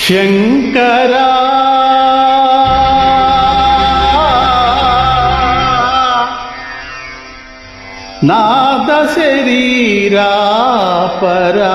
శంకరా నాద శరీరా పరా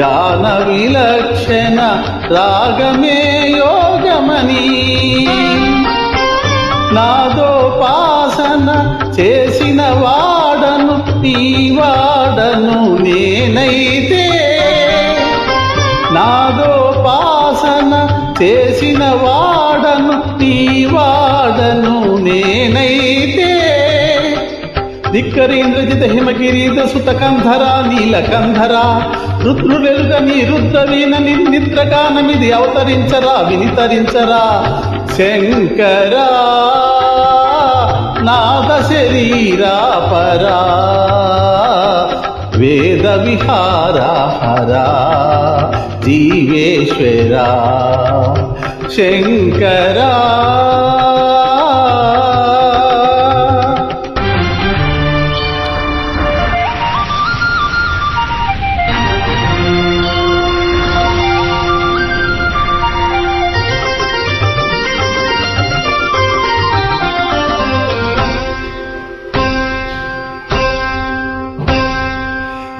గాన విలక్షణ రాగమే యోగమని. నాదోపాసన చేసిన వాడను ఈ వాడను నేనైతే. నాదోపాసన చేసిన వాడను ఈ వాడను నేనైతే. ధిక్కరీంద్రజిత హిమగిరీత సుతకంధర నీలకంధరా రుద్రులెలుగ నీ రుద్రవీణ నిద్రగానమిది అవతరించరా వినితరించరా. శంకరా నాద శరీరా పరా. వేద విహారా హరా జీవేశ్వరా. శంకరా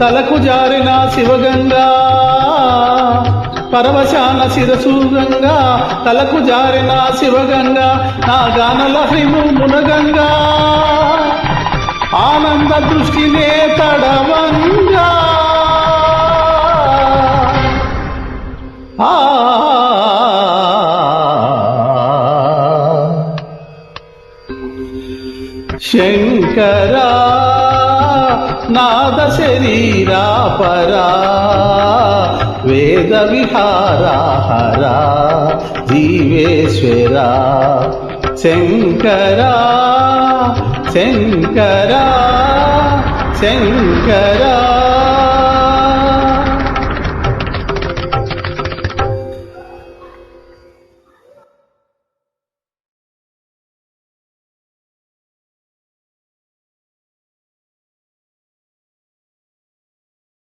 తలకు జారిన శివగంగా పరవశాన శిరసూగంగా తలకు జారిన శివగంగా నా గానలహరిము మునగంగా ఆనంద దృష్టినే తడవంగా. ఆ శంకరా నాద శరీరా పరా వేద విహారాహరా జీవేశ్వరా. శంకరా శంకరా శంకరా.